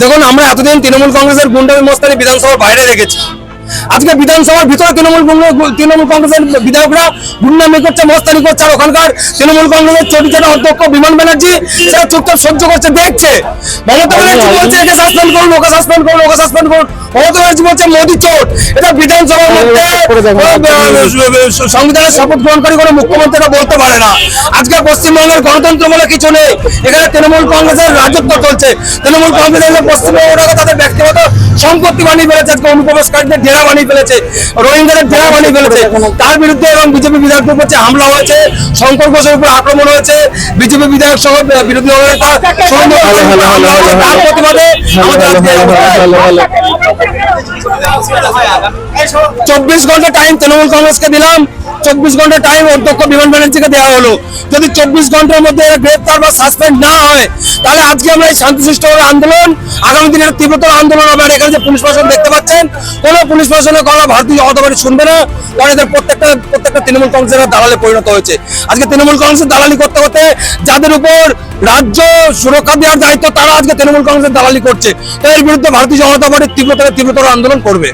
দেখুন আমরা এতদিন তৃণমূল কংগ্রেসের গুন্ডামি মস্তানি বিধানসভার বাইরে রেখেছি। আজকে বিধানসভার ভিতরে তৃণমূল কংগ্রেস তৃণমূল কংগ্রেসের বিধায়করা গুন্ডামি করছে মস্তানি করছে। আর ওখানকার তৃণমূল কংগ্রেসের চটিচাটা অধ্যক্ষ বিমান ব্যানার্জি সেটা চুপচাপ সহ্য করছে দেখছে। মমতা ব্যানার্জি বলছে একে সাসপেন্ড করুন ওকে সাসপেন্ড করুন ওকে সাসপেন্ড করুন। মমতা ব্যানার্জি বলছে মোদি চোট। এটা বিধানসভার মধ্যে সংবিধানের শপথ গ্রহণকারী কোনো মুখ্যমন্ত্রী এটা বলতে পারে না। আজকে পশ্চিমবঙ্গের গণতন্ত্র বলে কিছু নেই। এখানে তৃণমূল কংগ্রেসের রাজত্ব চলছে। তৃণমূল কংগ্রেসের পশ্চিমবঙ্গটাকে তাদের ব্যক্তিগত সম্পত্তি বানিয়ে ফেলেছে আজকে অনুপ্রবেশকারীদের ডেরা বানিয়ে ফেলেছে রোহিঙ্গাদের ডেরা বানিয়ে ফেলেছে। তার বিরুদ্ধে এবং বিজেপি বিধায়কদের উপর হামলা হয়েছে শঙ্কর ঘোষের উপর আক্রমণ হয়েছে বিজেপি বিধায়ক সহ বিরোধী দলের নেতা তার প্রতিবাদে। চব্বিশ ঘণ্টা টাইম তৃণমূল কংগ্রেসকে দিলাম চব্বিশ ঘণ্টা টাইম অধ্যক্ষ বিমান ব্যানার্জিকে দেওয়া হলো। যদি চব্বিশ ঘণ্টার মধ্যে গ্রেপ্তার বা সাসপেন্ড না হয় তাহলে আজকে আমরা এই শান্তিশিষ্টভাবে আন্দোলন, আগামী দিনের তীব্রতর আন্দোলন আমরা এখানে যে পুলিশ প্রশাসন দেখতে পাচ্ছেন, কোনো পুলিশ প্রশাসনের কথা ভারতীয় জনতা পার্টি শুনবে না। কারণ এদের প্রত্যেকটা প্রত্যেকটা তৃণমূল কংগ্রেসের দালালে পরিণত হয়েছে। আজকে তৃণমূল কংগ্রেসের দালালি করতে করতে যাদের উপর রাজ্য সুরক্ষা দেওয়ার দায়িত্ব, তারা আজকে তৃণমূল কংগ্রেসের দালালি করছে। তো এর বিরুদ্ধে ভারতীয় জনতা পার্টি তীব্রতর তীব্রতর আন্দোলন করবে।